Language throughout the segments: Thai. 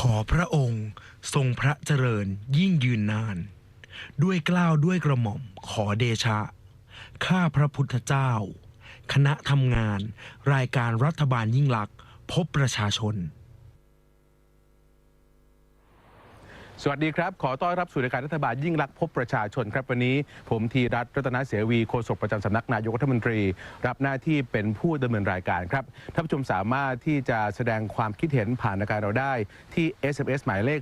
ขอพระองค์ทรงพระเจริญยิ่งยืนนาน ด้วยกล้าวด้วยกระหม่อมขอเดชะ ข้าพระพุทธเจ้า คณะทำงาน รายการรัฐบาลยิ่งลักษณ์พบประชาชน สวัสดีครับ ขอต้อนรับสู่รายการรัฐบาลยิ่งรักพบประชาชนครับวันนี้ ผมธีรัตน์รัตนเสวีโฆษกประจำสำนักนายกรัฐมนตรี รับหน้าที่เป็นผู้ดำเนินรายการครับท่านผู้ชมสามารถที่จะแสดงความคิดเห็นผ่านรายการเราได้ที่ SMS หมายเลข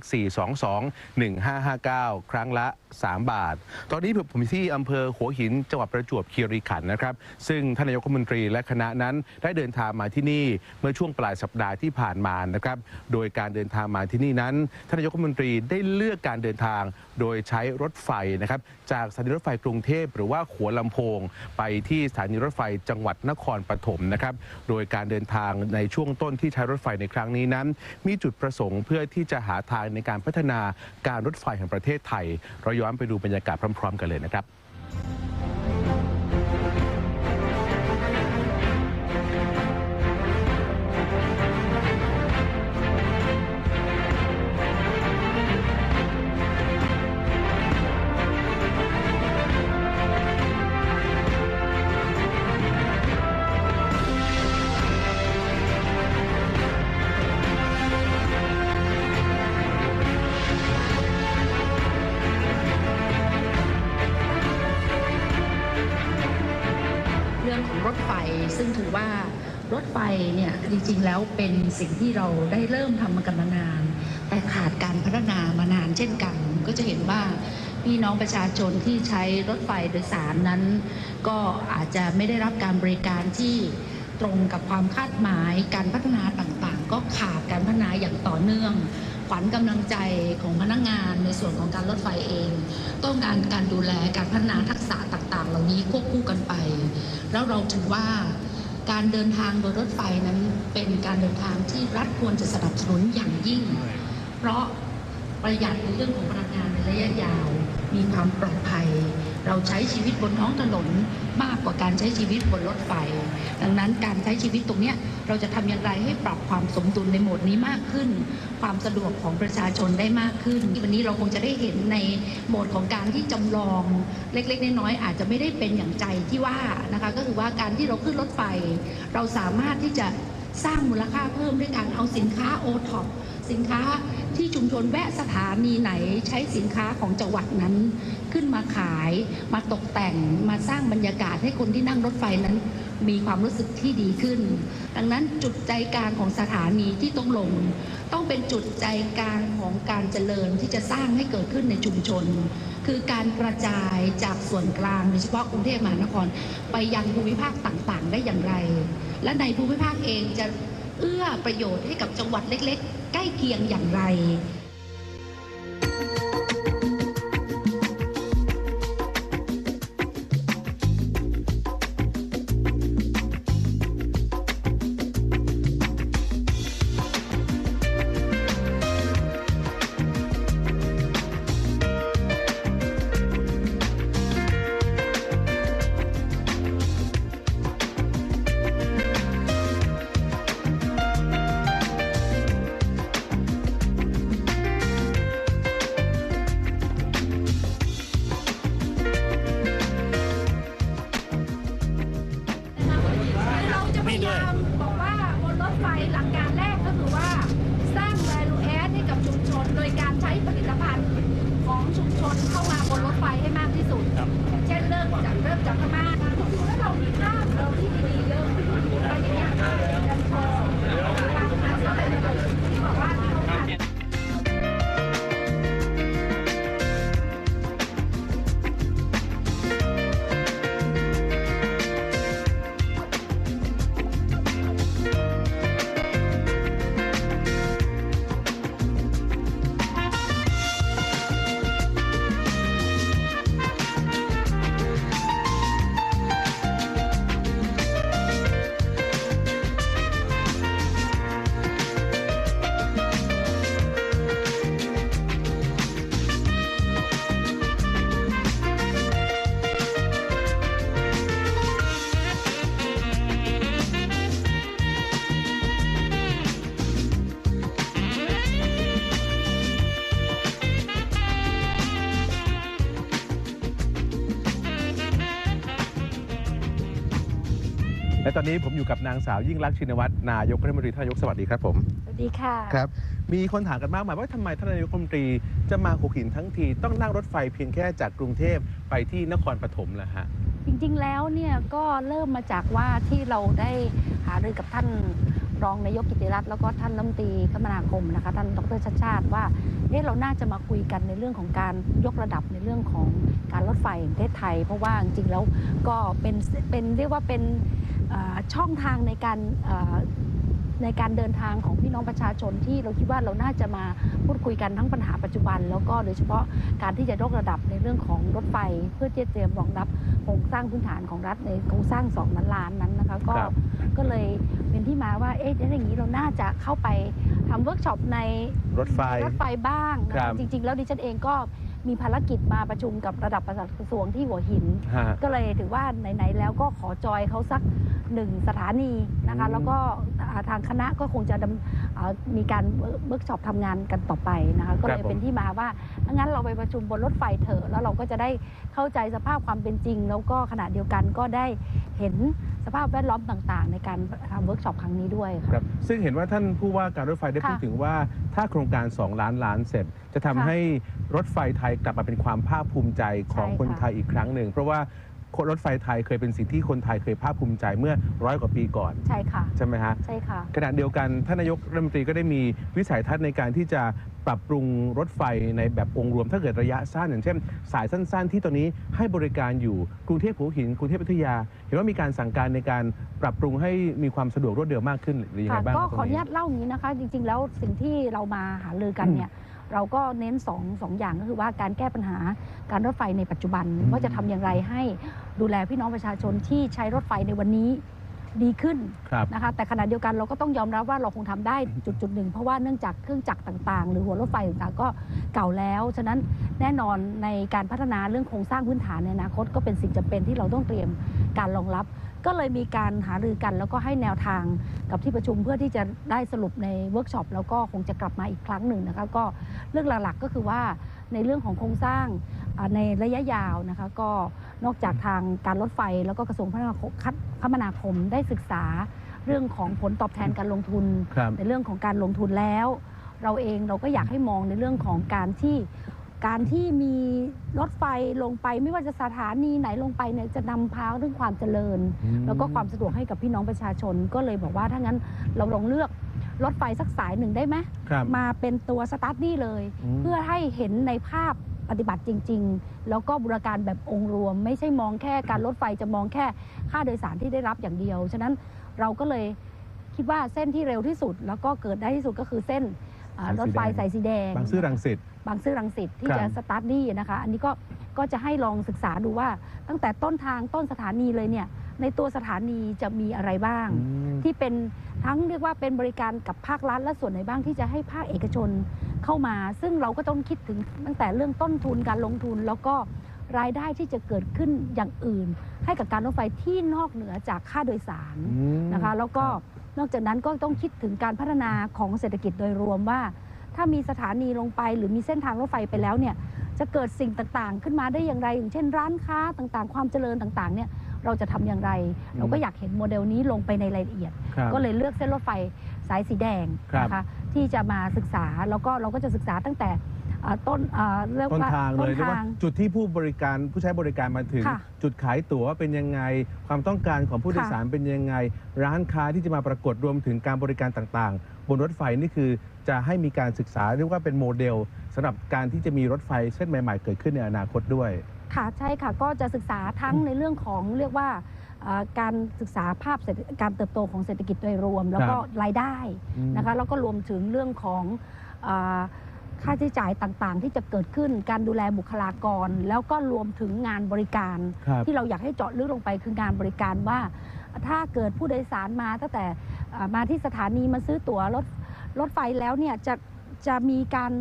422-1559 ครั้งละ 3 บาท ตอนนี้ผมอยู่ที่อำเภอหัวหินจังหวัดประจวบคีรีขันธ์นะครับ ซึ่งท่านนายกรัฐมนตรีและคณะนั้นได้เดินทางมาที่นี่เมื่อช่วงปลายสัปดาห์ที่ผ่านมานะครับ โดยการเดินทางมาที่นี่นั้นท่านนายกรัฐมนตรีได้เลือกการเดินทาง โดยใช้รถไฟนะครับจากสถานีรถไฟกรุงเทพหรือว่าหัวลำโพง ไปที่สถานีรถไฟจังหวัดนครปฐมนะครับ โดยการเดินทางในช่วงต้นที่ใช้รถไฟในครั้งนี้นั้น มีจุดประสงค์เพื่อที่จะหาทางในการพัฒนาการรถไฟแห่งประเทศไทยเราย้อนไปดูบรรยากาศพร้อมๆกันเลยนะครับ จริงๆ แล้วเป็นสิ่งที่เราได้เริ่มทำมากันมานาน แต่ขาดการพัฒนามานานเช่นกัน ก็จะเห็นว่าพี่น้องประชาชนที่ใช้รถไฟโดยสารนั้น ก็อาจจะไม่ได้รับการบริการที่ตรงกับความคาดหมายการพัฒนาต่างๆ ก็ขาดการพัฒนาอย่างต่อเนื่อง ขวัญกำลังใจของพนักงานในส่วนของการรถไฟเอง ต้องการการดูแลการพัฒนาทักษะต่างๆ เหล่านี้ควบคู่กันไป แล้วเราถือว่า การเดินทางโดยรถไฟนั้นเป็นการเดินทางที่รัฐควรจะสนับสนุนอย่างยิ่ง เพราะประหยัดในเรื่องของพลังงานในระยะยาว มีความปลอดภัย เราใช้ชีวิตบนท้องถนนมากกว่าการใช้ชีวิตบนรถไฟ ดังนั้นการใช้ชีวิตตรงนี้เราจะทำอย่างไรให้ปรับความสมดุลในโหมดนี้มากขึ้น ความสะดวกของประชาชนได้มากขึ้น วันนี้เราคงจะได้เห็นในโหมดของการที่จำลองเล็กๆน้อยๆอาจจะไม่ได้เป็นอย่างใจที่ว่านะคะก็คือว่าการที่เราขึ้นรถไฟ เราสามารถที่จะสร้างมูลค่าเพิ่มด้วยการเอาสินค้าโอท็อป สินค้าที่ชุมชนแวะสถานีไหนใช้สินค้าของจังหวัดนั้น ขึ้นมาขายมาตกแต่งมาสร้างบรรยากาศให้คนที่นั่งรถไฟนั้น มีความรู้สึกที่ดีขึ้น ดังนั้นจุดใจกลางของสถานีที่ต้องลง ต้องเป็นจุดใจกลางของการเจริญที่จะสร้างให้เกิดขึ้นในชุมชน คือการกระจายจากส่วนกลางโดยเฉพาะกรุงเทพมหานคร ไปยังภูมิภาคต่างๆ ได้อย่างไร และในภูมิภาคเองจะเอื้อประโยชน์ให้กับจังหวัดเล็กๆ ใกล้เคียงอย่างไร อนนี้ผมอยู่กับนางสาวยิ่งรักษณ์ชินวัตรนายกรัฐมนตรีท่านนายกสวัสดีครับผมสวัสดีค่ะ ครับ มีคนถามกันมากมายว่าทำไมท่านนายกรัฐมนตรีจะมาหัวหินทั้งทีต้องนั่งรถไฟเพียงแค่จากกรุงเทพไปที่นครปฐมล่ะฮะ จริงๆแล้วเนี่ยก็เริ่มมาจากว่าที่เราได้หารือกับท่าน รองนายกกิติรัตน์แล้วก็ท่านรัฐมนตรีคมนาคมนะคะท่านดรชัดชาติว่าเอ๊ะเราน่าจะมาคุยกันในเรื่องของการยกระดับในเรื่องของการรถไฟแห่งประเทศไทย เพราะว่าจริงๆแล้วก็เป็นเป็นเรียกว่าเป็นเอ่อช่องทางในการเอ่อในการเดินทางของพี่น้องประชาชนที่เราคิดว่าเราน่าจะมาพูดคุยกันทั้งปัญหาปัจจุบัน แล้วก็โดยเฉพาะการที่จะยกระดับในเรื่องของรถไฟ เพื่อที่จะเตรียมรองรับโครงสร้างพื้นฐานของรัฐในโครงสร้างสองล้านล้านนั้นนะคะก็ครับก็เลย เป็นที่มาว่าเอ๊ะถ้าอย่างนี้เราน่าจะเข้าไปทำเวิร์กช็อปในรถไฟรถไฟบ้างนะครัคะบ จริง ๆ แล้วดิฉันเองก็มีภารกิจมาประชุมกับระดับประหลัดกระทรวงที่หัวหิน ฮะ ก็เลยถือว่าไหนๆแล้วก็ขอจอยเขาสักหนึ่งสถานีนะคะ อืม แล้วก็อ่าทางคณะก็คงจะดำอ่ามีการเวิร์กช็อปทำงานกันต่อไปนะคะ ก็เลยเป็นที่มาว่า งั้นเราไปประชุมบนรถไฟเถอะแล้วเราก็จะได้เข้าใจสภาพความเป็นจริง แล้วก็ขณะเดียวกันก็ได้เห็นสภาพแวดล้อมต่างๆ ในการทำเวิร์กช็อปครั้งนี้ด้วยค่ะ ครับซึ่งเห็นว่าท่านผู้ว่าการรถไฟได้ค่ะพูดถึงว่าถ้าโครงการ 2 ล้านล้านเสร็จ จะทำค่ะให้รถไฟไทยกลับมาเป็นความภาคภูมิใจของใช่คนค่ะไทยอีกครั้งหนึ่ง เพราะว่ารถไฟไทยเคยเป็นสิ่งที่คนไทยเคยภาคภูมิใจเมื่อร้อยกว่าปีก่อน ใช่ค่ะ ใช่ไหมฮะ ใช่ค่ะ ขณะเดียวกันท่านนายกรัฐมนตรีก็ได้มีวิสัยทัศน์ในการที่จะ ปรับปรุงรถไฟในแบบองค์รวมถ้าเกิดระยะสั้นอย่างเช่น สายสั้น ๆ ที่ตอนนี้ให้บริการอยู่กรุงเทพหัวหินกรุงเทพพัทยา เห็นว่ามีการสั่งการในการปรับปรุงให้มีความสะดวกรวดเร็วมากขึ้นหรือยังไงค่ะบ้างก็ครับขออนุญาตตเล่าอย่างนี้นะคะ จริง ๆ แล้วสิ่งที่เรามาหารือกันเนี่ยเราก็เน้นสองสองอย่างก็คือว่าการแก้ปัญหาการรถไฟในปัจจุบันอืมว่าจะทำอย่างไรให้ดูแลพี่น้องประชาชนที่ใช้รถไฟในวันนี้ ดีขึ้นครับนะคะแต่ขณะเดียวกันเราก็ต้องยอมรับว่าเราคงทำได้จุดจุดๆหนึ่งเพราะว่าเนื่องจากเครื่องจักรต่างๆ หรือหัวรถไฟต่างๆก็เก่าแล้ว ฉะนั้นแน่นอนในการพัฒนาเรื่องโครงสร้างพื้นฐานในอนาคตก็เป็นสิ่งจำเป็นที่เราต้องเตรียมการรองรับ ก็เลยมีการหารือกัน แล้วก็ให้แนวทางกับที่ประชุมเพื่อที่จะได้สรุปในเวิร์กช็อปแล้วก็คงจะกลับมาอีกครั้งหนึ่งนะคะก็เรื่องหลักๆก็คือว่าในเรื่องของโครงสร้างอ่า ในระยะยาวนะคะก็นอกจากทางการรถไฟ แล้วก็กระทรวงคมนาคมคมนาคมได้ศึกษาเรื่องของผลตอบแทนการลงทุนครับในเรื่องของการลงทุนแล้ว เราเองเราก็อยากให้มองในเรื่องของการที่การที่มีรถไฟลงไปไม่ว่าจะสถานีไหนลงไปเนี่ยจะนำพาเรื่องความเจริญ แล้วก็ความสะดวกให้กับพี่น้องประชาชน ก็เลยบอกว่าถ้างั้นเราลองเลือกรถไฟสักสายหนึ่งได้ไหมครับมาเป็นตัวสตาร์ทนี่เลยอืมเพื่อให้เห็นในภาพ ปฏิบัติจริง ๆ แล้วก็บริการแบบองค์รวม ไม่ใช่มองแค่การรถไฟจะมองแค่ค่าโดยสารที่ได้รับอย่างเดียว ฉะนั้นเราก็เลยคิดว่าเส้นที่เร็วที่สุด แล้วก็เกิดได้ที่สุดก็คือเส้นอ่ารถไฟสายสีแดง บางซื่อรังสิต บางซื่อรังสิตที่ครับจะสตาร์ทนี่นะคะ อันนี้ก็ก็จะให้ลองศึกษาดูว่าตั้งแต่ต้นทางต้นสถานีเลยเนี่ย ในตัวสถานีจะมีอะไรบ้าง อืมที่เป็นทั้งเรียกว่าเป็นบริการกับภาครัฐและส่วนไหนบ้างที่จะให้ภาคเอกชน เข้ามา ซึ่งเราก็ต้องคิดถึงตั้งแต่เรื่องต้นทุนการลงทุน แล้วก็รายได้ที่จะเกิดขึ้นอย่างอื่น ให้กับการรถไฟที่นอกเหนือจากค่าโดยสารอืมนะคะ แล้วก็นอกจากนั้นก็ต้องคิดถึงการพัฒนาของเศรษฐกิจโดยรวมว่า ถ้ามีสถานีลงไปหรือมีเส้นทางรถไฟไปแล้วเนี่ยจะเกิดสิ่งต่างๆ ขึ้นมาได้อย่างไร อย่างเช่นร้านค้าต่างๆ ความเจริญต่างๆเนี่ยเราจะทำอย่างไร เราก็อยากเห็นโมเดลนี้ลงไปในรายละเอียดครับก็เลยเลือกเส้นรถไฟสายสีแดงครับนะคะ ที่จะมาศึกษา แล้วก็เราก็จะศึกษาตั้งแต่เอ่อต้นเอ่อเรียกต้นว่าทางเลยต้นเรียกว่าทางจุดที่ผู้บริการผู้ใช้บริการมาถึง ค่ะจุดขายตั๋วเป็นยังไง ความต้องการของผู้โดยสารเป็นยังไง ร้านค้าที่จะมาปรากฏรวมถึงการบริการต่างๆ บนรถไฟนี่คือจะให้มีการศึกษาเรียกว่าเป็นโมเดลสำหรับการที่จะมีรถไฟเส้นใหม่ ๆ เกิดขึ้นในอนาคตด้วย ค่ะใช่ค่ะก็จะศึกษาทั้งในเรื่องของเรียกว่าเอ่อ การศึกษาภาพเศรษฐการเติบโตของเศรษฐกิจโดยรวม แล้วก็รายได้อืมนะคะแล้วก็รวมถึงเรื่องของเออค่าใช้จ่ายต่างๆ ที่จะเกิดขึ้นการดูแลบุคลากร แล้วก็รวมถึงงานบริการครับที่เราอยากให้เจาะลึกลงไปคืองานบริการว่า ถ้าเกิดผู้โดยสารมาตั้งแต่เอ่อมาที่สถานีมาซื้อตั๋วรถรถไฟแล้วเนี่ยจะจะมีการ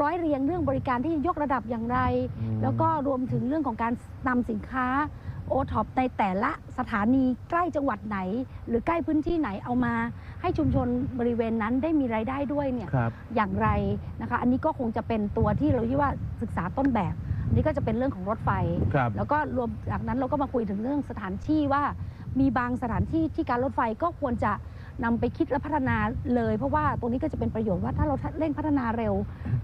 ร้อยเรียงเรื่องบริการที่ยกระดับอย่างไรอืมแล้วก็รวมถึงเรื่องของการนำสินค้า โอท็อปในแต่ละสถานีใกล้จังหวัดไหน หรือใกล้พื้นที่ไหนเอามา ให้ชุมชนบริเวณนั้นได้มีรายได้ด้วยเนี่ยครับ อย่างไรนะคะ อันนี้ก็คงจะเป็นตัวที่เราเรียกว่าศึกษาต้นแบบอันนี้ก็จะเป็นเรื่องของรถไฟ ครับ แล้วก็รวมจากนั้นเราก็มาคุยถึงเรื่องสถานที่ว่า มีบางสถานที่ที่การรถไฟก็ควรจะ นำไปคิดและพัฒนาเลย เพราะว่าตรงนี้ก็จะเป็นประโยชน์ว่าถ้าเราเร่งพัฒนาเร็ว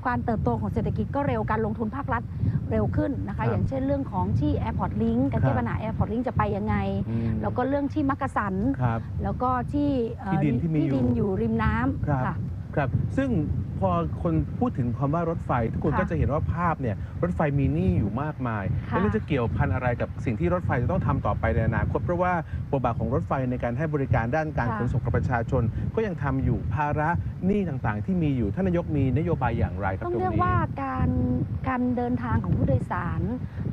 การเติบโตของเศรษฐกิจก็เร็วการลงทุนภาครัฐเร็วขึ้นนะครัคะบอย่างเช่นเรื่องของที่ Airport Link การครัแก้บปัญหา Airport Link จะไปยังไงอืมแล้วก็เรื่องที่มักกะสันครับแล้วก็ที่เอ่อที่ดินที่มีอยู่ดินอยู่ริมน้ครับำค่ะ ครับ ซึ่งพอคนพูดถึงคำว่ารถไฟ ทุกคนค่ะก็จะเห็นว่าภาพเนี่ยรถไฟมีหนี่อยู่มากมาย ค่ะแล้วจะเกี่ยวพันอะไรกับสิ่งที่รถไฟจะต้องทำต่อไปในอนาคตเพราะว่าบทบาทของรถไฟในการให้บริการด้านการค่ะ ขนส่งกับประชาชน ก็ยังทำอยู่ภาระหนี้ต่างๆ ที่มีอยู่ท่านนายกมีนโยบายอย่างไรครับต้องตรงเรียกนี้ ว่าการการเดินทางของผู้โดยสาร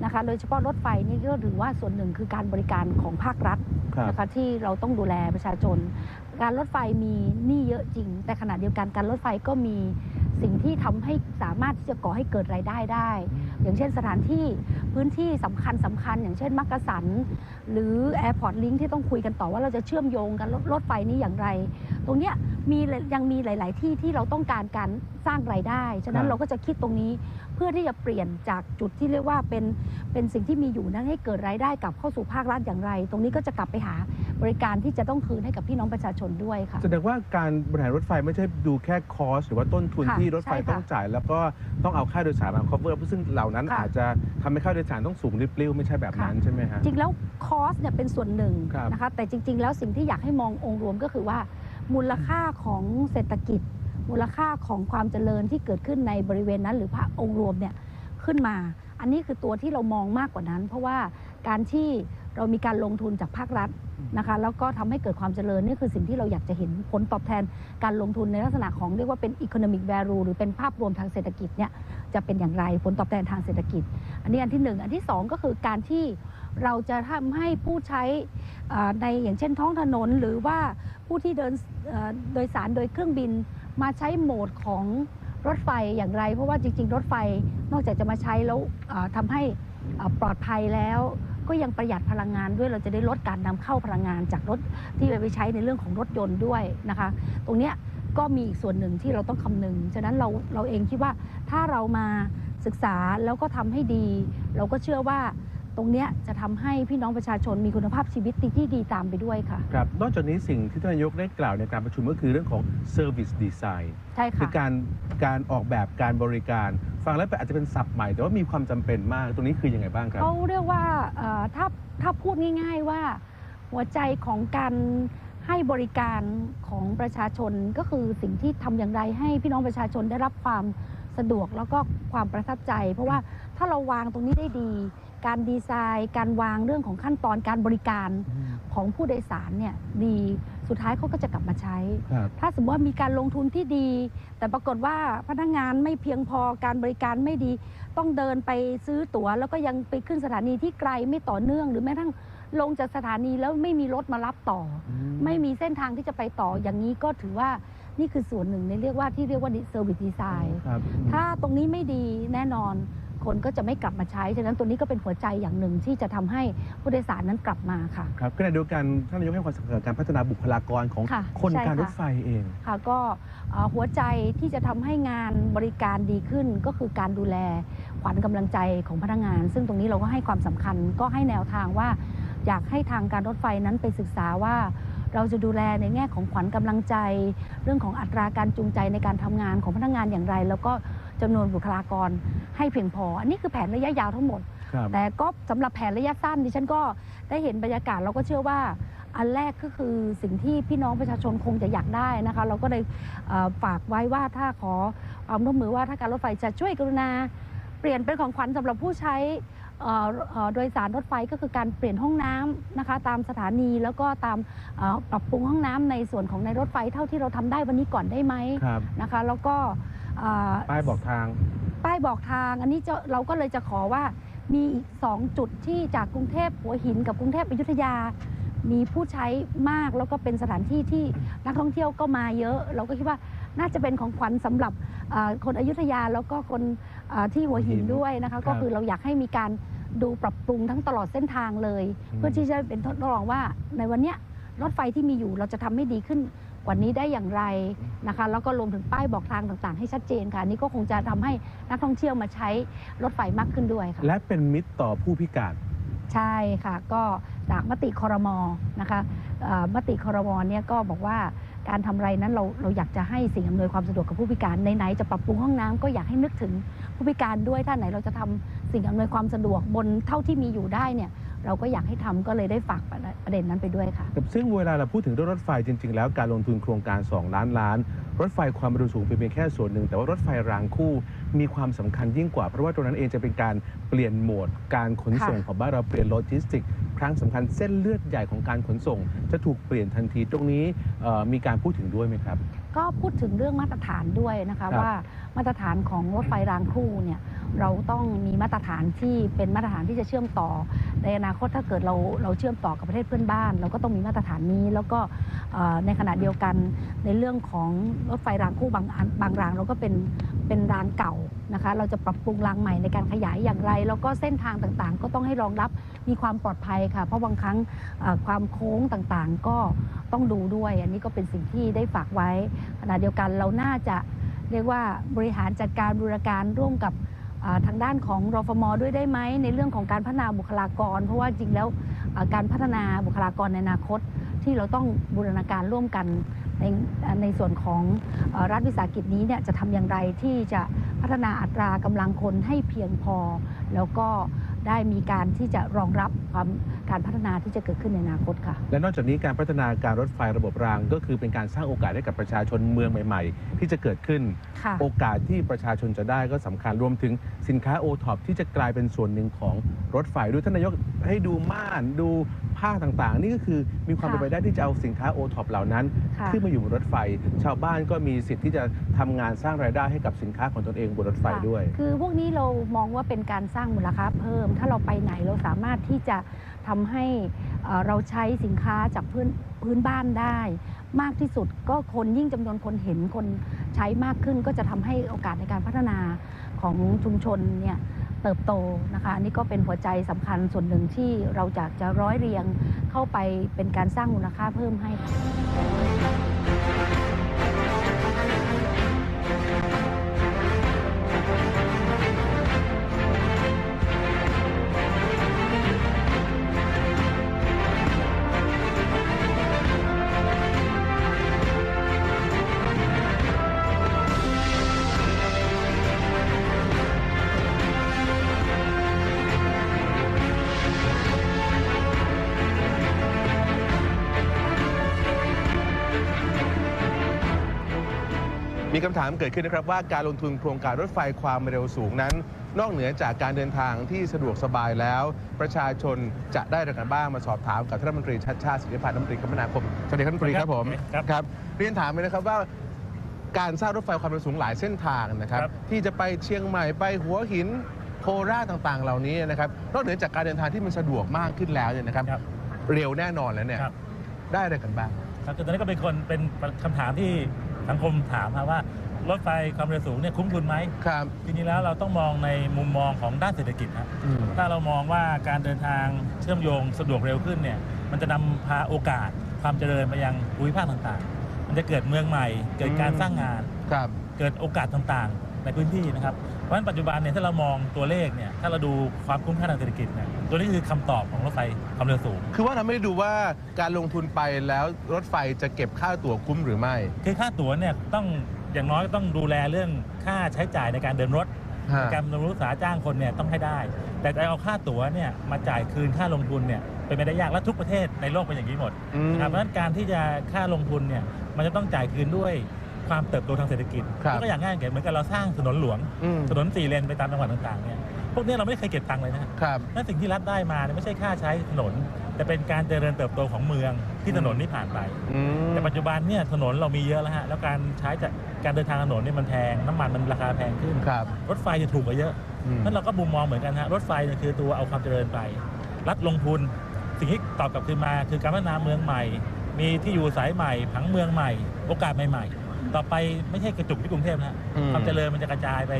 นะคะ โดยเฉพาะรถไฟนี่ก็ถือว่าส่วนหนึ่งคือการบริการของภาครัฐครับ นะคะที่เราต้องดูแลประชาชน การรถไฟมีหนี้เยอะจริง แต่ขณะเดียวกันการรถไฟก็มีสิ่งที่ทำให้สามารถที่จะก่อให้เกิดรายได้ได้ อย่างเช่นสถานที่พื้นที่สำคัญสำคัญ อย่างเช่นมักกะสัน หรือ Airport Link ที่ต้องคุยกันต่อว่าเราจะเชื่อมโยงกันรถรถไฟนี้อย่างไร ตรงเนี้ยมียังมีหลาย ๆ ที่ที่เราต้องการการสร้างรายได้ ฉะนั้ครันบเราก็จะคิดตรงนี้เพื่อที่จะเปลี่ยนจากจุดที่เรียกว่าเป็นเป็นสิ่งที่มีอยู่นั้นให้เกิดรายได้กลับเข้าสู่ภาครัฐอย่างไร ตรงนี้ก็จะกลับไปหาบริการที่จะต้องคืนให้กับพี่น้องประชาชนด้วยค่ะ แสดงว่าการบริหารรถไฟไม่ใช่ดูแค่คอสหรือว่าต้นทุนค่ะที่รถไฟใช่ค่ะต้องจ่าย แล้วก็ต้องเอาค่าโดยสารมา cover ซึ่งเหล่านั้นค่ะอาจจะทำให้ค่าโดยสารต้องสูงริบลิ่วไม่ใช่แบบนั้นค่ะใช่ไหมฮะ จริงแล้วคอสเนี่ยเป็นส่วนหนึ่งครับนะคะแต่จริง ๆ แล้วสิ่งที่อยากให้มององค์รวมก็คือว่า มูลค่าของเศรษฐกิจ มูลค่าของความเจริญที่เกิดขึ้นในบริเวณนั้น หรือภาพองค์รวมเนี่ยขึ้นมา อันนี้คือตัวที่เรามองมากกว่านั้น เพราะว่าการที่เรามีการลงทุนจากภาครัฐนะคะแล้วก็ทำให้เกิดความเจริญนี่คือสิ่งที่เราอยากจะเห็นผลตอบแทนการลงทุนในลักษณะของเรียกว่าเป็น economic value หรือเป็นภาพรวมทางเศรษฐกิจเนี่ยจะเป็นอย่างไรผลตอบแทนทางเศรษฐกิจ อันนี้อันที่หนึ่งอันที่สองก็คือการที่เราจะทำให้ผู้ใช้ในอย่างเช่นท้องถนนหรือว่า ผู้ที่เดินโดยสารโดยเครื่องบินมาใช้โหมดของรถไฟอย่างไร เพราะว่าจริง ๆ รถไฟนอกจากจะมาใช้แล้วทำให้ปลอดภัยแล้วก็ยังประหยัดพลังงานด้วยเราจะได้ลดการนำเข้าพลังงานจากรถที่ไปใช้ในเรื่องของรถยนต์ด้วยนะคะ ตรงนี้ก็มีอีกส่วนหนึ่งที่เราต้องคำนึง ฉะนั้นเราเราเองคิดว่าถ้าเรามาศึกษาแล้วก็ทำให้ดี เราก็เชื่อว่า ตรงเนี้ยจะทำให้พี่น้องประชาชนมีคุณภาพชีวิตที่ดีตามไปด้วยค่ะ ครับนอกจากนี้สิ่งที่ท่านนายกได้กล่าวในการประชุมก็คือเรื่องของ Service Design ใช่คืค่ะ อการการออกแบบการบริการ ฟังแล้วอาจจะเป็นศัพท์ใหม่ แต่ว่ามีความจำเป็นมากตรงนี้คือยังไงบ้างครับ เขาเรียกว่าเอ่อถ้าถ้าพูดง่ายๆว่า หัวใจของการให้บริการของประชาชนก็คือสิ่งที่ทำอย่างไรให้พี่น้องประชาชนได้รับความสะดวกแล้วก็ความประทับใจ เพราะว่าถ้าเราวางตรงนี้ได้ดี การดีไซน์ การวางเรื่องของขั้นตอนการบริการของผู้โดยสารเนี่ยดีสุดท้ายเขาก็จะกลับมาใช้ ครับถ้าสมมติว่ามีการลงทุนที่ดี แต่ปรากฏว่าพนักงานไม่เพียงพอการบริการไม่ดี ต้องเดินไปซื้อตั๋ว แล้วก็ยังไปขึ้นสถานีที่ไกลไม่ต่อเนื่อง หรือแม้กระทั่งลงจากสถานีแล้วไม่มีรถมารับต่ออไม่มีเส้นทางที่จะไปต่ออย่างนี้ก็ถือว่านี่คือส่วนหนึ่งในเรียกว่าที่เรียกว่าเซอร์วิสดีไซน์ ครับถ้าตรงนี้ไม่ดีแน่นอน คนก็จะไม่กลับมาใช้ ฉะนั้นตัวนี้ก็เป็นหัวใจอย่างหนึ่งที่จะทำให้ผู้โดยสารนั้นกลับมาค่ะ ครับขณะเดียวกันท่านนายกให้ความสำคัญกับการพัฒนาบุคลากรของค่ะคนใช่การค่ะรถไฟเอง ค่ะก็เอ่อหัวใจที่จะทำให้งานบริการดีขึ้นก็คือการดูแลขวัญกำลังใจของพนักงาน ซึ่งตรงนี้เราก็ให้ความสำคัญก็ให้แนวทางว่า อยากให้ทางการรถไฟนั้นไปศึกษาว่า เราจะดูแลในแง่ของขวัญกำลังใจ เรื่องของอัตราการจูงใจในการทำงานของพนักงานอย่างไร แล้วก็ จำนวนบุคลากรให้เพียงพอ อันนี้คือแผนระยะยาวทั้งหมด ครับแต่ก็สำหรับแผนระยะสั้นดิฉันก็ได้เห็นบรรยากาศเราก็เชื่อว่า อันแรกก็คือสิ่งที่พี่น้องประชาชนคงจะอยากได้นะคะ เราก็เลยเอ่อฝากไว้ว่าถ้าขอความร่วมมือว่าถ้าการรถไฟจะช่วยกรุณา เปลี่ยนเป็นของขวัญสำหรับผู้ใช้เอ่อเอ่อโดยสารรถไฟก็คือการเปลี่ยนห้องน้ำนะคะ ตามสถานีแล้วก็ตามเอ่อปรับปรุงห้องน้ำในส่วนของในรถไฟเท่าที่เราทำได้วันนี้ก่อนได้ไหม ครับ นะคะแล้วก็ เอ่อป้ายบอกทาง ป้ายบอกทาง อันนี้จะเราก็เลยจะขอว่ามีอีกสองจุดที่จากกรุงเทพหัวหินกับกรุงเทพอยุธยา มีผู้ใช้มากแล้วก็เป็นสถานที่ที่นักท่องเที่ยวก็มาเยอะ เราก็คิดว่าน่าจะเป็นของขวัญสำหรับเอ่อคนอยุธยาแล้วก็คนเอ่อที่หัวหินหัวหินด้วยนะคะครับก็คือเราอยากให้มีการดูปรับปรุงทั้งตลอดเส้นทางเลย อืม เพื่อที่จะเป็นทดลองว่าในวันเนี้ยรถไฟที่มีอยู่เราจะทำให้ดีขึ้น กว่านี้ได้อย่างไรนะคะแล้วก็รวมถึงป้ายบอกทางต่างๆ ให้ชัดเจนค่ะอันนี้ก็คงจะทำให้นักท่องเที่ยวมาใช้รถไฟมากขึ้นด้วยค่ะ และเป็นมิตรต่อผู้พิการ ใช่ค่ะ ก็จากมติคอรมอนะคะเอ่อมติคอรมอเนี่ยก็บอกว่าการทำไรนั้นเราเราอยากจะให้สิ่งอำนวยความสะดวกกับผู้พิการไหนๆจะปรับปรุงห้องน้ำก็อยากให้นึกถึงผู้พิการด้วยถ้าไหนเราจะทำสิ่งอำนวยความสะดวกบนเท่าที่มีอยู่ได้เนี่ย เราก็อยากให้ทำก็เลยได้ฝากประเด็นนั้นไปด้วยค่ะครับซึ่งเวลาเราพูดถึงเรื่องรถไฟจริง ๆ แล้วการลงทุนโครงการ 2 ล้านล้าน รถไฟความเร็วสูงเป็นเพียงแค่ส่วนหนึ่ง แต่ว่ารถไฟรางคู่มีความสำคัญยิ่งกว่า เพราะว่าตรงนั้นเองจะเป็นการเปลี่ยนโหมด การขนส่งค่ะของบ้านเราเปลี่ยนโลจิสติกครั้งสำคัญเส้นเลือดใหญ่ของการขนส่ง จะถูกเปลี่ยนทันทีตรงนี้เอ่อมีการพูดถึงด้วยไหมครับ ก็พูดถึงเรื่องมาตรฐานด้วยนะครัคะบว่ามาตรฐานของรถไฟรางคู่เนี่ย เราต้องมีมาตรฐานที่เป็นมาตรฐานที่จะเชื่อมต่อ ในอนาคตถ้าเกิดเราเราเชื่อมต่อกับประเทศเพื่อนบ้าน เราก็ต้องมีมาตรฐานนี้ แล้วก็ในขณะเดียวกันในเรื่องของรถไฟรางคู่บางบางรางเราก็เป็นเป็นรางเก่านะคะ เราจะปรับปรุงรางใหม่ในการขยายอย่างไร แล้วก็เส้นทางต่างๆ ก็ต้องให้รองรับมีความปลอดภัยค่ะ เพราะบางครั้งความโค้งต่างๆ ก็ต้องดูด้วย อันนี้ก็เป็นสิ่งที่ได้ฝากไว้ขณะเดียวกันเราน่าจะเรียกว่าบริหารจัดการบูรการร่วมกับ ทางด้านของรฟมด้วยได้ไหมในเรื่องของการพัฒนาบุคลากร เพราะว่าจริงแล้วการพัฒนาบุคลากรในอนาคต ที่เราต้องบูรณาการร่วมกันในในส่วนของอรัฐวิสาหกิจนี้เนี่ยจะทำอย่างไรที่จะพัฒนาอัตรากำลังคนให้เพียงพอ แล้วก็ ได้มีการที่จะรองรับความการพัฒนาที่จะเกิดขึ้นในอนาคตค่ะ และนอกจากนี้การพัฒนาการรถไฟระบบราง ก็คือเป็นการสร้างโอกาสให้กับประชาชนเมืองใหม่ ๆ ที่จะเกิดขึ้นค่ะโอกาสที่ประชาชนจะได้ก็สำคัญรวมถึงสินค้าโอท็อปที่จะกลายเป็นส่วนหนึ่งของรถไฟด้วยท่านนายกให้ดูม่านดูผ้าต่างๆ นี่ก็คือมีความค่ะเป็นไปได้ที่จะเอาสินค้าโอท็อปเหล่านั้นค่ะขึ้นมาอยู่บนรถไฟ ชาวบ้านก็มีสิทธิ์ที่จะทำงานสร้างรายได้ให้กับสินค้าของตนเองบนรถไฟค่ะด้วย คือพวกนี้เรามองว่าเป็นการสร้างมูลค่าเพิ่มถ้าเราไปไหนเราสามารถที่จะทำให้เราใช้สินค้าจากพื้นพื้นบ้านได้ มากที่สุดก็คนยิ่งจำนวนคนเห็นคนใช้มากขึ้น ก็จะทำให้โอกาสในการพัฒนาของชุมชนเนี่ยเติบโตนะคะอันนี้ก็เป็นหัวใจสำคัญส่วนหนึ่งที่เราจะจะร้อยเรียงเข้าไปเป็นการสร้างมูลค่าเพิ่มให้ค่ะ ถามเกิดขึ้นนะครับว่าการลงทุนโครงการรถไฟความเร็วสูงนั้น นอกเหนือจากการเดินทางที่สะดวกสบายแล้ว ประชาชนจะได้อะไรกันบ้างมาสอบถามกับท่านรัฐมนตรีชัดชาติสิทธิพันธ์รัฐมนตรีคมนาคมสวัสดีครับรัฐมนตรีครับผมครับครับ เรียนถามเลยนะครับว่าการสร้างรถไฟความเร็วสูงหลายเส้นทางนะครับ ครับ ที่จะไปเชียงใหม่ไปหัวหินโคราชต่างๆ เหล่านี้นะครับนอกเหนือจากการเดินทางที่มันสะดวกมากขึ้นแล้วเนี่ยนะครับครับ เร็วแน่นอนแล้วเนี่ยครับ ได้อะไรกันบ้าง ครับคือตอนนี้ก็เป็นคนเป็นคำถามที่ สังคมถามมาว่ารถไฟความเร็วสูงเนี่ยคุ้มทุนไหมครับจริงๆแล้วเราต้องมองในมุมมองของด้านเศรษฐกิจครับอืม ถ้าเรามองว่าการเดินทางเชื่อมโยงสะดวกเร็วขึ้นเนี่ยมันจะนำพาโอกาสความเจริญไปยังภูมิภาคต่างๆ มันจะเกิดเมืองใหม่ เกิดการสร้างงาน ครับ เกิดโอกาสต่างๆ ในพื้นที่นะครับ เพราะฉะนั้นปัจจุบันเนี่ยถ้าเรามองตัวเลขเนี่ยถ้าเราดูความคุ้มค่าทางเศรษฐกิจเนี่ยตัวนี้คือคำตอบของรถไฟความเร็วสูง คือว่าเราไม่ได้ดูว่าการลงทุนไปแล้วรถไฟจะเก็บค่าตั๋วคุ้มหรือไม่ คือค่าตั๋วเนี่ยต้องอย่างน้อยก็ต้องดูแลเรื่องค่าใช้จ่ายในการเดินรถฮะการบำรุงรักษาจ้างคนเนี่ยต้องให้ได้ แต่จะเอาค่าตั๋วเนี่ยมาจ่ายคืนค่าลงทุนเนี่ยเป็นไปได้ยากและทุกประเทศในโลกเป็นอย่างนี้หมด อืม นะครับเพราะฉะนั้นการที่จะค่าลงทุนเนี่ยมันจะต้องจ่ายคืนด้วย ความเติบโตทางเศรษฐกิจครับ ยก็อย่างง่ายๆเหมือนกับเราสร้างถนนหลวง อืมถนนสี่เลนไปตามจังหวัดต่างๆเนี่ยพวกเนี้เราไม่เคยเก็บตังค์เลยนะฮะครับ นั่นสิ่งที่รัฐได้มาเนี่ยไม่ใช่ค่าใช้ถนน แต่เป็นการเจริญเติบโตของเมืองที่ถนนนี้ผ่านไป อืม แต่ปัจจุบันเนี่ยถนนเรามีเยอะแล้วฮะแล้วการใช้จากการเดินทางถนนเนี่ยมันแพงน้ำมันมันราคาแพงขึ้น ครับรถไฟจะถูกกว่าเยอะอืม นั่นเราก็มุมมองเหมือนกันฮะรถไฟเนี่ยคือตัวเอาความเจริญไป รัฐลงทุนสิ่งที่ตอบกลับคืนมา คือการพัฒนาเมืองใหม่ มีที่อยู่อาศัยใหม่ผังเมืองใหม่ โอกาสใหม่ๆ ต่อไปไม่ใช่กระจุกที่กรุงเทพนะฮะอืม ความเจริญมันจะกระจายไป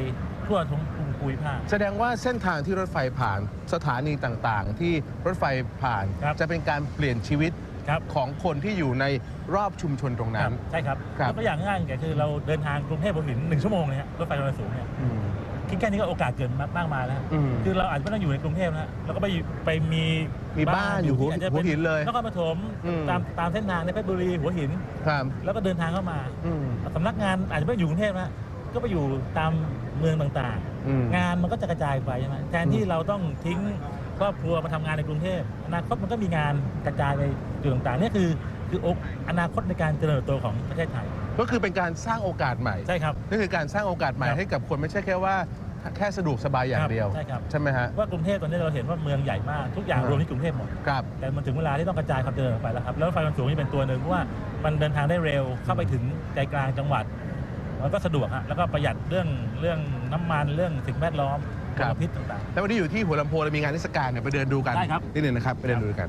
ทั่วทั้งภูมิภาค แสดงว่าเส้นทางที่รถไฟผ่านสถานีต่างๆ ที่รถไฟผ่านครับ จะเป็นการเปลี่ยนชีวิตครับของคนที่อยู่ในรอบชุมชนตรงคนั้รัน บใช่ครับครับ ยกตัวอย่างง่ายๆคือเราเดินทางกรุงเทพหัวหินหนึ่งชั่วโมงเลยฮะรถไฟความเร็วสูงเนี่ย อืม คิดแค่นี้ก็โอกาสเกินมากมายแล้ว อืม คือเราอาจจะไม่ต้องอยู่ในกรุงเทพนะฮะเราก็ไปอยู่ไปมีมีบ้านอยู่หัวที่าจจะหัวเป็นหินเลย นครปฐมอืม ตามตามเส้นทางในเพชรบุรีหัวหิน ครับแล้วก็เดินทางเข้ามาอืมสำนักงานอาจจะไม่ได้อยู่กรุงเทพนะก็ไปอยู่ตามเมืองต่างอืม ๆ งานมันก็จะกระจายไปใช่ไหมแทนที่เราต้องทิ้งครอบครัวมาทำงานในกรุงเทพอนาคตมันก็มีงานกระจายไปจุดต่างๆนี่คือคือโอกอนาคตในการเจริญเติบโตของประเทศไทย ก็คือเป็นการสร้างโอกาสใหม่ใช่ครับนั่นคือการสร้างโอกาสใหม่ครับให้กับคนไม่ใช่แค่ว่าแค่สะดวกสบายอย่างเดียว ใช่ครับใช่ไหมฮะ ว่ากรุงเทพตอนนี้เราเห็นว่าเมืองใหญ่มาก ทุกอย่างอ่ารรวมที่กรุงเทพหมด ครับ แต่มันถึงเวลาที่ต้องกระจายความเจริญออกไปแล้วครับ แล้วรถไฟความสูงนี่เป็นตัวหนึ่งเพราะว่ามันเดินทางได้เร็วเข้าไปถึงใจกลางจังหวัดมันก็สะดวกฮะแล้วก็ประหยัดเรื่องเรื่องน้ำมันเรื่องสิ่งแวดล้อมคมรับ ลพิษต่าง แล้ววันนี้อยู่ที่หัวลำโพงเรามีงานเทศกาลเนี่ยไปเดินดูกันได้ครับ นิดหนึ่งนะครับไปเดินดูกัน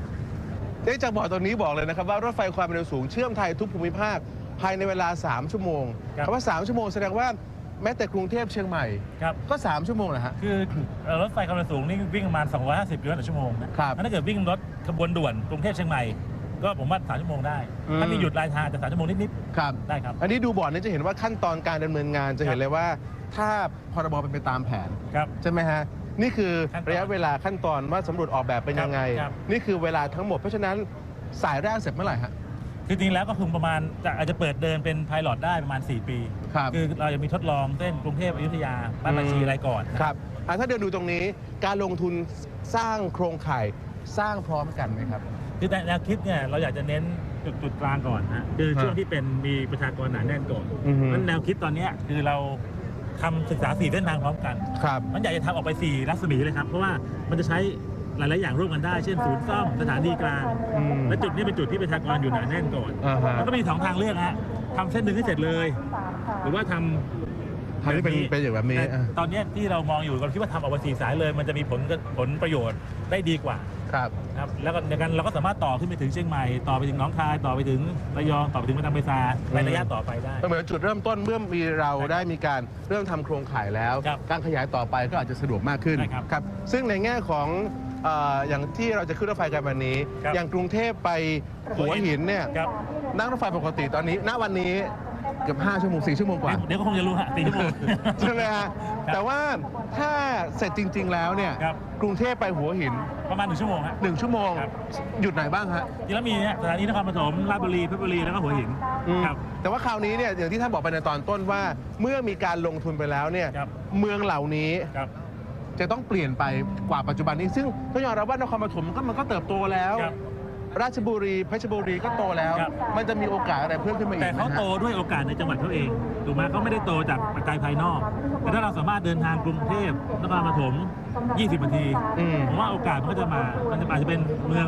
ได้จากบอกตอนนี้บอกเลยนะครับว่ารถไฟความเร็วสูงเชื่อมไทยทุกภูมิภาค ภายในเวลา 3 ชั่วโมงคำว่า 3 ชั่วโมงแสดงว่าแม้แต่กรุงเทพเชียงใหม่ๆครับ ก็ 3 ชั่วโมงนะฮะ คือเอ่อรถไฟความเร็วสูงนี่วิ่งประมาณ 250กิโลเมตรต่อชั่วโมงนะครับถ้าเกิดวิ่งรถขบวนด่วนกรุงเทพเชียงใหม่ ก็ผมว่า3ชั่วโมงได้อืมถ้ามีหยุดรายทางจะ3ชั่วโมงนิดครับ ๆ ได้ครับ อันนี้ดูบอร์ดนี้จะเห็นว่าขั้นตอนการดำเนินงานจะเห็นเลยว่า ถ้าพรบเป็นไปตามแผน ครับ ใช่ไหมฮะ นี่คือขั้นตอนระยะเวลาขั้นตอนว่าสำรวจออกแบบเป็นยังไง ครับ นี่คือเวลาทั้งหมดเพราะฉะนั้นสายแรกเสร็จเมื่อไหร่ฮะ คือจริงๆแล้วก็คือประมาณจะอาจจะเปิดเดินเป็นไพลอตได้ประมาณ 4 ปีครับคือเราจะมีทดลองเส้นกรุงเทพอยุธยาบ้านบัญชีอะไรก่อนครับอะถ้าเดินดูตรงนี้การลงทุนสร้างโครงข่ายสร้างพร้อมกันไหมครับ คือแนวคิดเนี่ยเราอยากจะเน้นจุดจุดกลางก่อนนะคือช่วงที่เป็นมีประชากรหนาแน่นก่อนอือฮึนั้นแนวคิดตอนเนี้ยคือเราทำศึกษาสี่เส้นทางพร้อมกัน ครับ มันอยากจะทำออกไป4รัศมีเลยครับ เพราะว่ามันจะใช้ หลายๆอย่างร่วมกันได้ เช่นศูนย์ซ่อมสถานีกลาง อืม และจุดนี้เป็นจุดที่ประชากรอยู่หนาแน่นก่อนอ่าฮะแล้วก็มีสองทางเลือกฮะทำเส้นหนึ่งให้เสร็จเลย หรือว่าทำทำให้เป็นเป็นอย่างแบบนี้แต่อะตอนเนี้ยที่เรามองอยู่เราคิดว่าทำออกมาสี่สายเลย มันจะมีผลผลประโยชน์ได้ดีกว่าครับครับแล้วก็ในการเราก็สามารถต่อขึ้นไปถึงเชียงใหม่ต่อไปถึงหนองคายต่อไปถึงระยองต่อไปถึงมาตังเบซาในระยะต่อไปได้ก็เหมือนจุดเริ่มต้นเมื่อมีเราได้มีการเริ่มทำโครงข่ายแล้ว ครับการขยายต่อไปก็อาจจะสะดวกมากขึ้นใช่ครับ ครับ ซึ่งในแง่ของ เอ่ออย่างที่เราจะขึ้นรถไฟกันวันนี้ ครับอย่างกรุงเทพไปหัวหินเนี่ยครับ นั่งรถไฟปกติตอนนี้ ณวันนี้เกือบ5ชั่วโมง4ชั่วโมงกว่า เดี๋ยวก็คงจะรู้ฮะสี่ชั่วโมง ใช่ไหมฮะครับแต่ว่าถ้าเสร็จจริง ๆ แล้วเนี่ยครับ กรุงเทพไปหัวหิน ประมาณหนึ่งชั่วโมงฮะ 1 ชั่วโมง ครับ หยุดไหนบ้างฮะจริงแล้วมีเนี่ยสถานีนครปฐมราชบุรีเพชรบุรีแล้วก็หัวหินอืมครับ แต่ว่าคราวนี้เนี่ยอย่างที่ท่านบอกไปในตอนต้นว่า เมื่อมีการลงทุนไปแล้วเนี่ยครับ เมืองเหล่านี้ ครับ จะต้องเปลี่ยนไปกว่าปัจจุบันนี้ ซึ่งต้องยอมรับว่านครปฐมก็มันก็เติบโตแล้ว ครับ ราชบุรีเพชรบุรีก็โตแล้ว ครับ มันจะมีโอกาสอะไรเพิ่มขึ้นมาอีกแต่ไหมเขาฮะ โตด้วยโอกาสในจังหวัดเขาเองถูกไหมเขาไม่ได้โตจากปัจจัยภายนอก แต่ถ้าเราสามารถเดินทางกรุงเทพนครปฐม 20นาทีอืม ผมว่าโอกาสมันก็จะมา มันจะอาจจะเป็นเมือง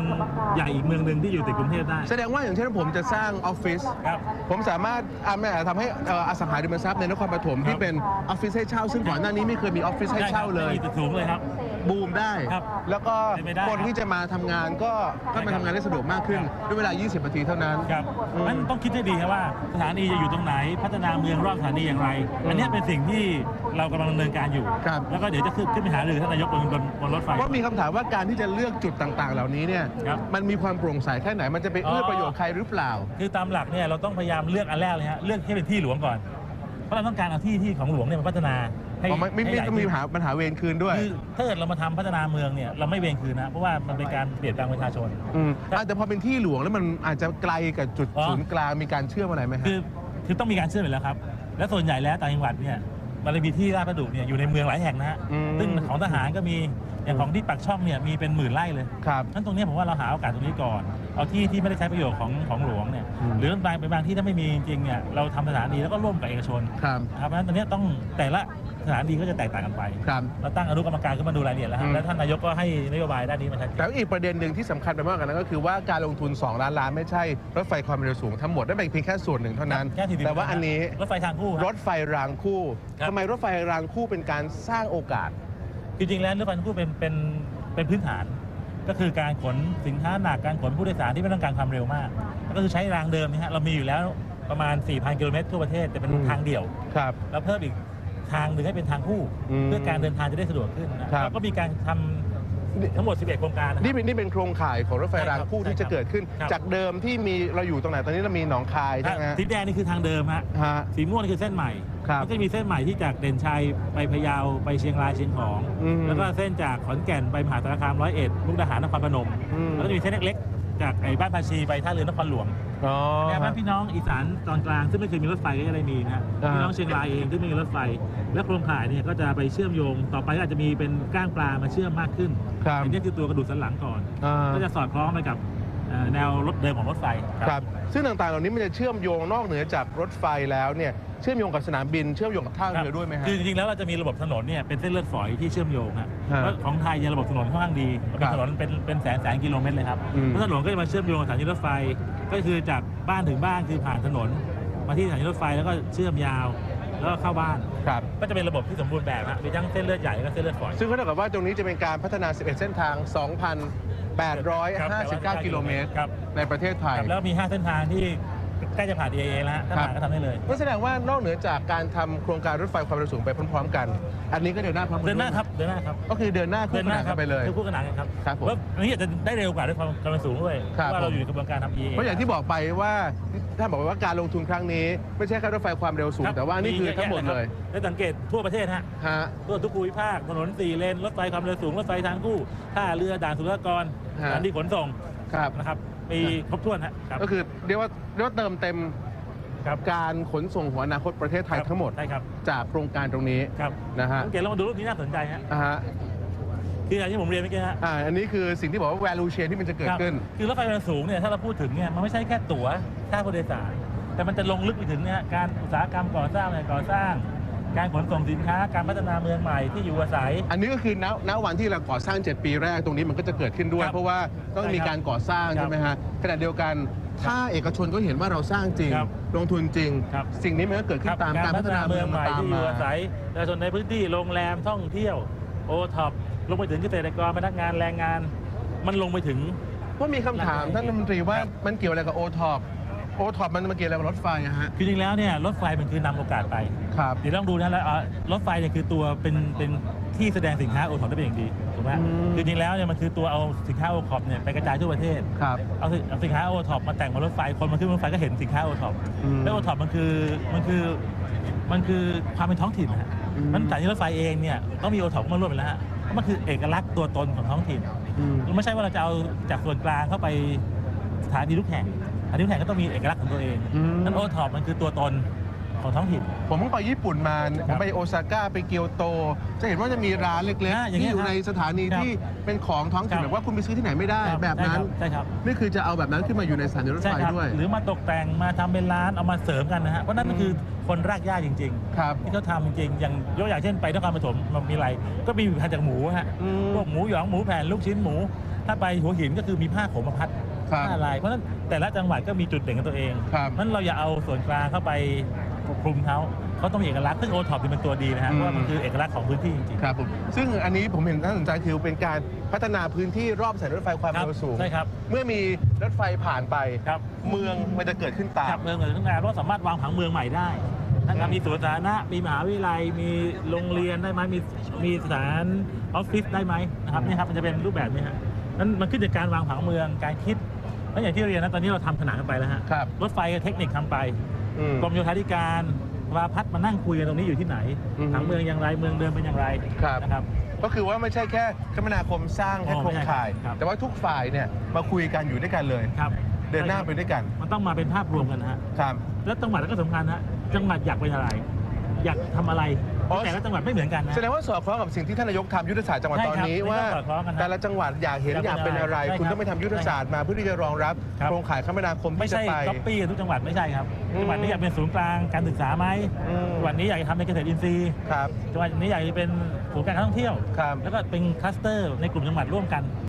ใหญ่อีกเมืองหนึ่งที่อยู่ติดกรุงเทพได้ แสดงว่าอย่างเช่นผมจะสร้างออฟฟิศครับผมสามารถอ่าแม่ทำให้เอ่ออสังหาริมทรัพย์ในนครปฐมครับที่เป็นออฟฟิศให้เช่า ซึ่งก่อนหน้านี้ไม่เคยมีออฟฟิศให้ได้ครัเช่าบเลยมีตึกสูงเลยครับ บูมได้ ครับแล้วก็เป็นไปได้คนที่จะมาทำงานก็ก็มาใช่ครับทำงานได้สะดวกมากขึ้น ครับ ด้วยเวลา 20 นาทีเท่านั้น ครับอืมมันต้องคิดให้ดีครับว่าสถานีจะอยู่ตรงไหน พัฒนาเมืองรอบสถานีอย่างไร อันเนี้ยเป็นสิ่งที่เรากำลังดำเนินการอยู่ ครับ แล้วก็เดี๋ยวจะขึ้นขึ้นไปหารือท่านนายกบนบนบนรถไฟ ว่ามีคำถามว่าการที่จะเลือกจุดต่างๆ เหล่านี้เนี่ยครับมันมีความโปร่งใสแค่ไหนมันจะไปเอื้อประโยชน์ใครหรือเปล่า คือตามหลักเนี่ยเราต้องพยายามเลือกอันแรกเลยฮะเลือกที่เป็นที่หลวงก่อน เพราะเราต้องการเอาที่ที่ของหลวงเนี่ยมาพัฒนา ให้อ๋อไม่ไม่ให้ไม่ใหญ่ต้องมีขึ้นปัญหาปัญหาเวรคืนด้วย คือถ้าเกิดเรามาทำพัฒนาเมืองเนี่ยเราไม่เวรคืนนะเพราะว่ามันเป็นการเปลี่ยนแปลงประชาชน อืมอะแต่พอเป็นที่หลวงแล้วมันอาจจะไกลกับจุดอ๋อ ศูนย์กลางมีการเชื่อมอะไรไหมฮะ คือคือต้องมีการเชื่อมอยู่แล้วครับ และส่วนใหญ่แล้วต่างจังหวัดเนี่ยมันเลยมีที่ราชประดุเนี่ยอยู่ในเมืองหลายแห่งนะฮะอืม ซึ่งของทหารก็มี อย่างของที่ปักช่องเนี่ยมีเป็นหมื่นไร่เลยครับนั้นตรงเนี้ยผมว่าเราหาโอกาสตรงนี้ก่อน เอาที่ที่ไม่ได้ใช้ประโยชน์ของของหลวงเนี่ยอืมหรือบางบางที่ถ้าไม่มีจริงๆเนี่ยเราทำสถานีแล้วก็ร่วมกับเอกชนครับนะครับเพราะฉะนั้นตอนเนี้ยต้องแต่ละสถานีก็จะแตกต่างกันไปครับเราตั้งอนุกรรมการขึ้นมาดูรายละเอียดแล้วอืฮะมและท่านนายกก็ให้นโยบายด้านนี้มาชัดเจแต่นอีกประเด็นหนึ่งที่สำคัญไปมากกว่านั้นก็คือว่าการลงทุน 2 ล้านล้านไม่ใช่ รถไฟความเร็วสูงทั้งหมดนั่นเป็นเพียงแค่ส่วนหนึ่งเท่านั้นแค่40แต่ว่าอันนี้รถไฟทางคู่ รถไฟรางคู่ครับทำไมรถไฟรางคู่เป็นการสร้างโอกาส จริงๆแล้วรถไฟทางคู่เป็นเป็นเป็นพื้นฐาน ก็คือการขนสินค้าหนักการขนผู้โดยสารที่ไม่ต้องการความเร็วมากแล้วก็คือใช้รางเดิมนี่ฮะเรามีอยู่แล้วประมาณ 4,000 กิโลเมตรทั่วประเทศแต่เป็นอืม ทางเดี่ยว ครับ แล้วเพิ่มอีกทางหนึ่งให้เป็นทางคู่ อืมเพื่อการเดินทางจะได้สะดวกขึ้นนะครับแล้วก็มีการทำ ทั้งหมด 11 โครงการนะคนี่รับ เป็นนี่เป็นโครงข่ายของรถไฟใช่ครับรางคู่ที่ใช่ครัจะบเกิดขึ้น ครับ จากเดิมที่มีเราอยู่ตรงไหนตอนนี้เรามีหนองคายใช่ไหมฮะสีแดงนี่คือทางเดิมฮะ ฮะ สีม่วงนี่คือเส้นใหม่ครับมันก็จะมีเส้นใหม่ที่จากเด่นชัยไปพะเยาไปเชียงรายเชียงของ อืมแล้วก็เส้นจากขอนแก่นไปมหาสารคามร้อยเอ็ดมุกดาหารนครพนม อืม แล้วก็จะมีเส้นเล็กๆ จากไอ้บ้านภาชีไปท่าเรือนครหลวงอ๋อแนวบ้านพี่น้องอีสานตอนกลางซึ่งไม่เคยมีรถไฟก็จะได้มีนะฮะอ่า พี่น้องเชียงรายเองที่ไม่มีรถไฟ และโครงข่ายเนี่ยก็จะไปเชื่อมโยงต่อไปก็อาจจะมีเป็นก้างปลามาเชื่อมมากขึ้นครับอันนี้คือตัวกระดูกสันหลังก่อน อ่าก็จะสอดคล้องไปกับเอ่อ แนวรถเดิมของรถไฟครับซึ่งต่างๆ เหล่านี้มันจะเชื่อมโยงนอกเหนือจากรถไฟแล้วเนี่ยเชื่อมโยงกับสนามบินเชื่อมโยงกับท่าครับเรือด้วยไหมฮะคือจริงๆแล้วเราจะมีระบบถนนเนี่ยเป็นเส้นเลือดฝอยที่เชื่อมโยงฮะฮะเพราะของไทยเนี่ยระบบถนนค่อนข้างดีครัเป็นบถนนเป็นเป็นแสนแสนกิโลเมตรเลยครับอืมเพราะถนนก็จะมาเชื่อมโยงกับสถานีรถไฟก็คือจากบ้านถึงบ้านคือผ่านถนน มาที่สถานีรถไฟแล้วก็เชื่อมยาวแล้วก็เข้าบ้านครับก็จะเป็นระบบที่สมบูรณ์แบบฮะมีทั้งเส้นเลือดใหญ่แล้วก็เส้นเลือดฝอย ซึ่งก็เท่ากับว่าตรงนี้จะเป็นการพัฒนา 11 เส้นทาง 2,859 กิโลเมตร ครับในประเทศไทย ครับแล้วมี 5 เส้นทางที่ ใกล้จะผ่าน EAA แล้วฮะถ้าครับผ่านก็ทำได้เลยนั่นแสดงว่านอกเหนือจากการทำโครงการรถไฟความเร็วสูงไปพร้อมๆ กัน อันนี้ก็เดินหน้าพร้อมกัเดินหน้าครับเดินหน้าครับก็คือเดินหน้าคู่เดินขหน้านานคกัรับนไปเลย คือคู่ขนานกันครับครับผมแล้วอันนี้อาจจะได้เร็วกว่าด้วยความกำลังสูงด้วยเพครับ ราะว่าเราผมอยู่ในกระบวนการทำ EAA เพราะอย่างที่บอกไปว่าท่านบอกว่าการลงทุนครั้งนี้ ไม่ใช่แค่รถไฟความเร็วสูงครับแต่ว่านี่คือทั้งหมดเลยได้สังเกตทั่วประเทศฮะฮะ ทั่วทุกภูมิภาคถนนสี่เลนรถไฟความเร็วสูงรถไฟทางคู่ท่าเรือด่านสุลกากรฮะ สถานที่ขนส่งครับ นะครับ มีครบถ้วนฮะครับก็คือเรียกว่าเรียกว่าเติมเต็มครับการขนส่งหัวอนาคตประเทศไทยทั้งหมด ใช่ครับจากโครงการตรงนี้ครับนะฮะสังเกตแล้วมาดูรูปนี้น่าสนใจฮะอ่าฮะคืออย่างที่ผมเรียนเมื่อกี้ฮะอ่าอันนี้คือสิ่งที่บอกว่า value chain ที่มันจะเกิดครับขึ้นคือรถไฟความเร็วสูงเนี่ยถ้าเราพูดถึงเนี่ยมันไม่ใช่แค่ตั๋วค่าผู้โดยสารแต่มันจะลงลึกไปถึงเนี่ยการอุตสาหกรรมก่อสร้างเนี่ยก่อสร้าง การขนส่งสินค้าการพัฒนาเมืองใหม่ที่อยู่อาศัย อันนี้ก็คือณณวันที่เราก่อสร้าง 7 ปีแรกตรงนี้มันก็จะเกิดขึ้นด้วย ครับเพราะว่าต้องมีใช่ครับการก่อสร้างครับใช่ไหมฮะขณะเดียวกันถ้าเอกชนก็เห็นว่าเราสร้างจริง ครับลงทุนจริง ครับ สิ่งนี้มันก็เกิดขึ้นตามการพัฒนาเมืองมาตามที่อมายู่อาศัยประชาชนในพื้นที่โรงแรมท่องเที่ยวโอท็อปลงไปถึงเกษตรกรพนักงานแรงงาน มันลงไปถึง ว่ามีคำถามท่านรัฐมนตรีว่าครับ มันเกี่ยวอะไรกับโอท็อป โอท็อปมันมาเกี่ยวอะไรกับรถไฟอะฮะ คือจริงแล้วเนี่ยรถไฟมันคือนำโอกาสไป ครับ เดี๋ยวต้องดูนะแล้วเอ่อรถไฟเนี่ยคือตัวเป็นเป็นที่แสดงสินค้าโอท็อปได้เป็นอย่างดีถูกไหมอืม คือจริงแล้วเนี่ยมันคือตัวเอาสินค้าโอท็อปเนี่ยไปกระจายทั่วประเทศ ครับ เอาสิเอาสินค้าโอท็อปมาแต่งบนรถไฟคนมาขึ้นรถไฟก็เห็นสินค้าโอท็อปอืมแล้วโอท็อปมันคือมันคือมันคือความเป็นท้องถิ่นนะฮะอืม มันสถานีรถไฟเองเนี่ยต้องมีโอท็อปมาร่วมไปแล้วฮะเพราะมันคือเอกลักษณ์ตัวตนของท้องถิ่น อืม ไม่ใช่ว่าเราจะเอาจากส่วนกลางเข้าไปสถานีทุกแห่ง สถานีทุกแห่งก็ต้องมีเอกลักษณ์ของตัวเองอืม นั่นโอท็อปมันคือตัวตนของท้องถิ่น ผมเพิ่งไปญี่ปุ่นมา ผมไปโอซาก้าไปเกียวโต จะเห็นว่าจะมีร้านเล็กอ่าๆอย่างเงี้ที่ยอยู่ในสถานีครับที่เป็นของท้องถิ่นครับ แบบว่าคุณไปซื้อที่ไหนไม่ได้แบบนั้น ใช่ครับนี่คือจะเอาแบบนั้นขึ้นมาอยู่ในสถานีรถใช่ไฟครับด้วย หรือมาตกแต่งมาทำเป็นร้านเอามาเสริมกันนะฮะเพราะนั่นก็คือคนรากหญ้าจริงครับๆที่เขาทำจริงๆอย่างยกอย่างเช่นไปนครปฐมมันมีอะไร ก็มีผลิตภัณฑ์จากหมูฮะอืม พวกหมูหยองหมูแผ่นลูกชิ้นหมู ถ้าไปหัวหินก็คือมีผ้าขมมาพัด ครับผ้าลายเพราะฉะนั้นแต่ละจังหวัดก็มีจุดเด่นของตัวเองครับนั้นเราอย่าเอาส่วนกลางเข้าไปคลุมเขาเขาต้องมีเอกลักษณ์ซึ่งโอท็อปเป็นตัวดีนะฮะอืมเพราะว่ามันคือเอกลักษณ์ของพื้นที่จริงๆ ครับผมซึ่งอันนี้ผมเห็นน่าสนใจคือเป็นการพัฒนาพื้นที่รอบสถานีรถไฟความครับเร็วสูง ใช่ครับ เมื่อมีรถไฟผ่านไป ครับ เมืองมันจะเกิดขึ้นตาครัมบเมืองเกิดขึ้นมาเพราะสามารถวางผังเมืองใหม่ได้นะครับมีสวนสาธารณะมีมหาวิทยาลัยมีโรงเรียนได้ไหมมีมีสถานออฟฟิศได้ไหมนะครับนี่ครับมันจะเป็นรูปแบบนี้ฮะนั้นมันขึ้นจากการวางผังเมืองการคิด แล้วอย่างที่เรียนนะตอนนี้เราทำผนังกันไปแล้วฮะครับ รถไฟกับเทคนิคทำไปอืม กรมโยธาธิการวาพัฒน์มานั่งคุยกันตรงนี้อยู่ที่ไหนอือฮึผังเมืองอย่างไรเมืองเดิมเป็นอย่างไรครับ นะครับ ก็คือว่าไม่ใช่แค่คมนาคมสร้างแค่อ๋อโครงข่าย ไม่ใช่ครับ แต่ว่าทุกฝ่ายเนี่ยมาคุยกันอยู่ด้วยกันเลย ครับเดินหน้าไปด้วยกันมันต้องมาเป็นภาพรวมกันนะฮะ ครับ แล้วจังหวัดก็สำคัญนะจังหวัดอยากเป็นอะไร อยากทำอะไร อ๋อ แต่ละจังหวัดไม่เหมือนกันนะ แสดงว่าสอดคล้องกับสิ่งที่ท่านนายกทำยุทธศาสตร์จังหวัดใช่ตอนครับนี้ไม่ว่าต้องสอดคล้องกันนะแต่ละจังหวัดอยากเห็นอยากเป็นอะไร ใช่ครับคุณต้องไปทำยุทธศาสตร์มาเพื่อที่จะรองรับครับ โครงข่ายคมนาคมไม่ที่จะใช่ไป ก๊อปปี้ทุกจังหวัดไม่ใช่ครับ อืมจังหวัดนี้อยากเป็นศูนย์กลางการศึกษาไหมอืม จังหวัดนี้อยากจะทำในเกษตรอินทรีย์ ครับ จังหวัดนี้อยากจะเป็นศูนย์การท่องเที่ยว ครับ แล้วก็เป็นคลัสเตอร์ในกลุ่มจังหวัดร่วมกัน